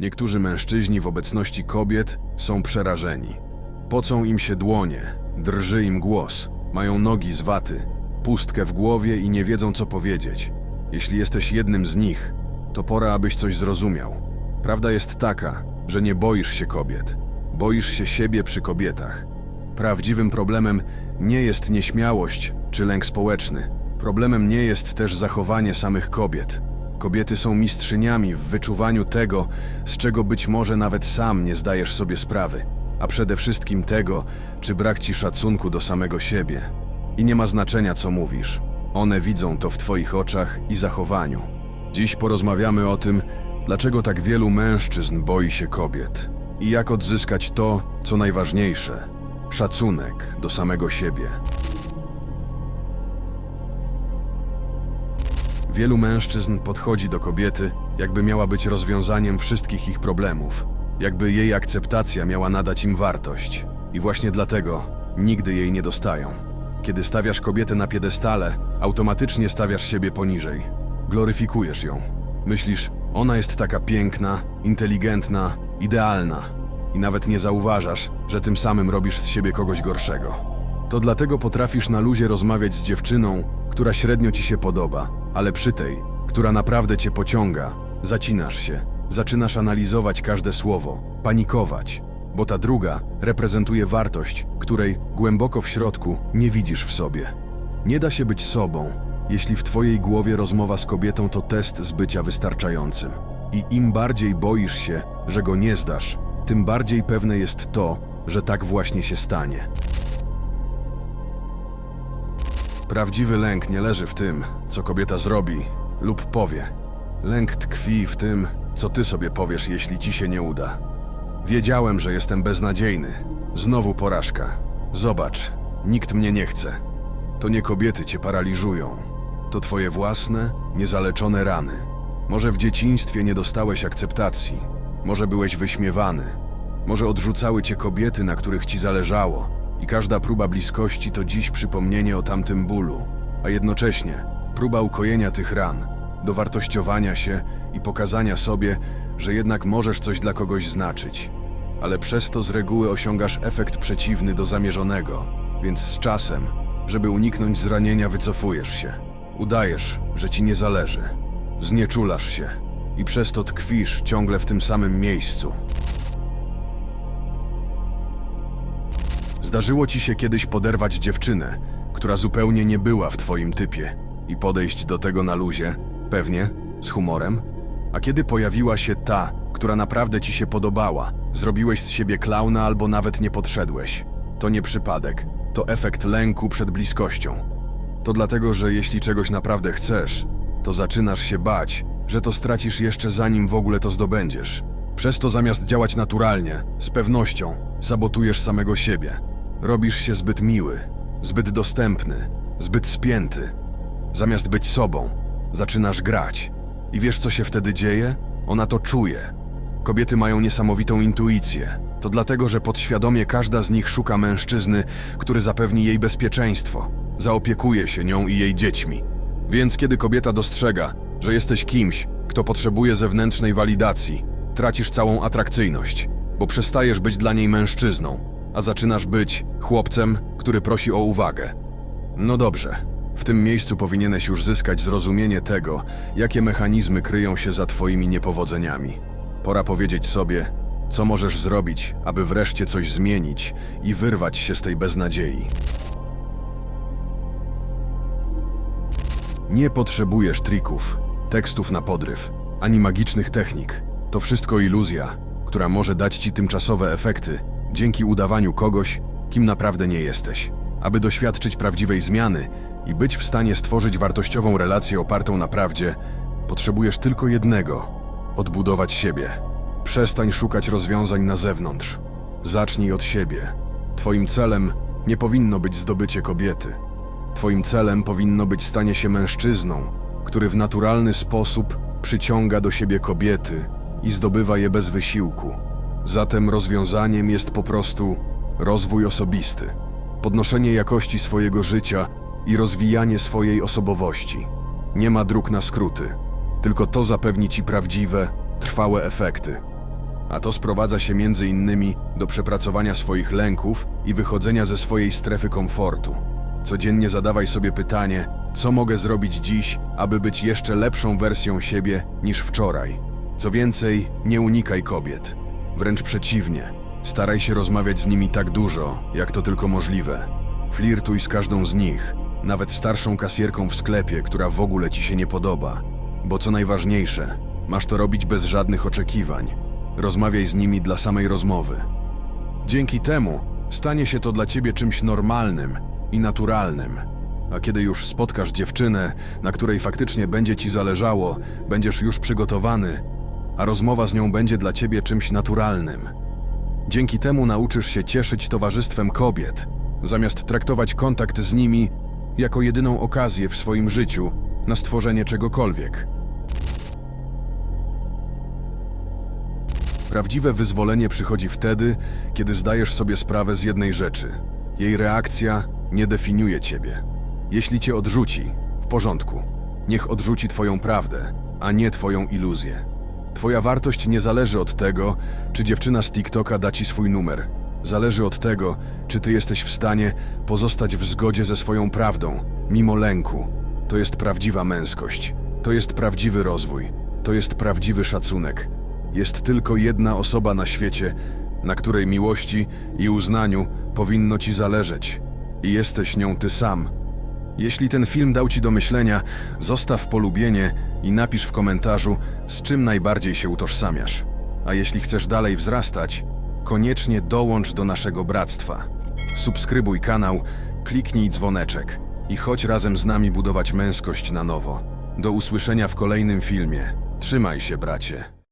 Niektórzy mężczyźni w obecności kobiet są przerażeni. Pocą im się dłonie, drży im głos, mają nogi z waty, pustkę w głowie i nie wiedzą co powiedzieć. Jeśli jesteś jednym z nich, to pora, abyś coś zrozumiał. Prawda jest taka, że nie boisz się kobiet, boisz się siebie przy kobietach. Prawdziwym problemem nie jest nieśmiałość czy lęk społeczny. Problemem nie jest też zachowanie samych kobiet. Kobiety są mistrzyniami w wyczuwaniu tego, z czego być może nawet sam nie zdajesz sobie sprawy, a przede wszystkim tego, czy brak ci szacunku do samego siebie. I nie ma znaczenia, co mówisz. One widzą to w twoich oczach i zachowaniu. Dziś porozmawiamy o tym, dlaczego tak wielu mężczyzn boi się kobiet i jak odzyskać to, co najważniejsze szacunek do samego siebie. Wielu mężczyzn podchodzi do kobiety, jakby miała być rozwiązaniem wszystkich ich problemów, jakby jej akceptacja miała nadać im wartość. I właśnie dlatego nigdy jej nie dostają. Kiedy stawiasz kobietę na piedestale, automatycznie stawiasz siebie poniżej. Gloryfikujesz ją. Myślisz, ona jest taka piękna, inteligentna, idealna. I nawet nie zauważasz, że tym samym robisz z siebie kogoś gorszego. To dlatego potrafisz na luzie rozmawiać z dziewczyną, która średnio ci się podoba, ale przy tej, która naprawdę cię pociąga, zacinasz się, zaczynasz analizować każde słowo, panikować, bo ta druga reprezentuje wartość, której głęboko w środku nie widzisz w sobie. Nie da się być sobą, jeśli w twojej głowie rozmowa z kobietą to test z bycia wystarczającym. I im bardziej boisz się, że go nie zdasz, tym bardziej pewne jest to, że tak właśnie się stanie. Prawdziwy lęk nie leży w tym, co kobieta zrobi lub powie. Lęk tkwi w tym, co ty sobie powiesz, jeśli ci się nie uda. Wiedziałem, że jestem beznadziejny. Znowu porażka. Zobacz, nikt mnie nie chce. To nie kobiety cię paraliżują. To twoje własne, niezaleczone rany. Może w dzieciństwie nie dostałeś akceptacji. Może byłeś wyśmiewany. Może odrzucały cię kobiety, na których ci zależało. I każda próba bliskości to dziś przypomnienie o tamtym bólu, a jednocześnie próba ukojenia tych ran, dowartościowania się i pokazania sobie, że jednak możesz coś dla kogoś znaczyć. Ale przez to z reguły osiągasz efekt przeciwny do zamierzonego, więc z czasem, żeby uniknąć zranienia, wycofujesz się. Udajesz, że ci nie zależy. Znieczulasz się i przez to tkwisz ciągle w tym samym miejscu. Zdarzyło ci się kiedyś poderwać dziewczynę, która zupełnie nie była w twoim typie i podejść do tego na luzie, pewnie, z humorem? A kiedy pojawiła się ta, która naprawdę ci się podobała, zrobiłeś z siebie klauna albo nawet nie podszedłeś. To nie przypadek, to efekt lęku przed bliskością. To dlatego, że jeśli czegoś naprawdę chcesz, to zaczynasz się bać, że to stracisz jeszcze zanim w ogóle to zdobędziesz. Przez to zamiast działać naturalnie, z pewnością, sabotujesz samego siebie. Robisz się zbyt miły, zbyt dostępny, zbyt spięty. Zamiast być sobą, zaczynasz grać. I wiesz, co się wtedy dzieje? Ona to czuje. Kobiety mają niesamowitą intuicję. To dlatego, że podświadomie każda z nich szuka mężczyzny, który zapewni jej bezpieczeństwo, zaopiekuje się nią i jej dziećmi. Więc kiedy kobieta dostrzega, że jesteś kimś, kto potrzebuje zewnętrznej walidacji, tracisz całą atrakcyjność, bo przestajesz być dla niej mężczyzną, a zaczynasz być chłopcem, który prosi o uwagę. No dobrze, w tym miejscu powinieneś już zyskać zrozumienie tego, jakie mechanizmy kryją się za twoimi niepowodzeniami. Pora powiedzieć sobie, co możesz zrobić, aby wreszcie coś zmienić i wyrwać się z tej beznadziei. Nie potrzebujesz trików, tekstów na podryw, ani magicznych technik. To wszystko iluzja, która może dać ci tymczasowe efekty dzięki udawaniu kogoś, kim naprawdę nie jesteś. Aby doświadczyć prawdziwej zmiany i być w stanie stworzyć wartościową relację opartą na prawdzie, potrzebujesz tylko jednego odbudować siebie. Przestań szukać rozwiązań na zewnątrz. Zacznij od siebie. Twoim celem nie powinno być zdobycie kobiety. Twoim celem powinno być stanie się mężczyzną, który w naturalny sposób przyciąga do siebie kobiety i zdobywa je bez wysiłku. Zatem rozwiązaniem jest po prostu rozwój osobisty, podnoszenie jakości swojego życia i rozwijanie swojej osobowości. Nie ma dróg na skróty, tylko to zapewni ci prawdziwe, trwałe efekty. A to sprowadza się między innymi do przepracowania swoich lęków i wychodzenia ze swojej strefy komfortu. Codziennie zadawaj sobie pytanie, co mogę zrobić dziś, aby być jeszcze lepszą wersją siebie niż wczoraj. Co więcej, nie unikaj kobiet. Wręcz przeciwnie, staraj się rozmawiać z nimi tak dużo, jak to tylko możliwe. Flirtuj z każdą z nich, nawet starszą kasjerką w sklepie, która w ogóle ci się nie podoba. Bo co najważniejsze, masz to robić bez żadnych oczekiwań. Rozmawiaj z nimi dla samej rozmowy. Dzięki temu stanie się to dla ciebie czymś normalnym i naturalnym. A kiedy już spotkasz dziewczynę, na której faktycznie będzie ci zależało, będziesz już przygotowany, a rozmowa z nią będzie dla ciebie czymś naturalnym. Dzięki temu nauczysz się cieszyć towarzystwem kobiet, zamiast traktować kontakt z nimi jako jedyną okazję w swoim życiu na stworzenie czegokolwiek. Prawdziwe wyzwolenie przychodzi wtedy, kiedy zdajesz sobie sprawę z jednej rzeczy. Jej reakcja nie definiuje ciebie. Jeśli cię odrzuci, w porządku. Niech odrzuci twoją prawdę, a nie twoją iluzję. Twoja wartość nie zależy od tego, czy dziewczyna z TikToka da ci swój numer. Zależy od tego, czy ty jesteś w stanie pozostać w zgodzie ze swoją prawdą, mimo lęku. To jest prawdziwa męskość. To jest prawdziwy rozwój. To jest prawdziwy szacunek. Jest tylko jedna osoba na świecie, na której miłości i uznaniu powinno ci zależeć. I jesteś nią ty sam. Jeśli ten film dał ci do myślenia, zostaw polubienie i napisz w komentarzu, z czym najbardziej się utożsamiasz. A jeśli chcesz dalej wzrastać, koniecznie dołącz do naszego bractwa. Subskrybuj kanał, kliknij dzwoneczek i chodź razem z nami budować męskość na nowo. Do usłyszenia w kolejnym filmie. Trzymaj się, bracie.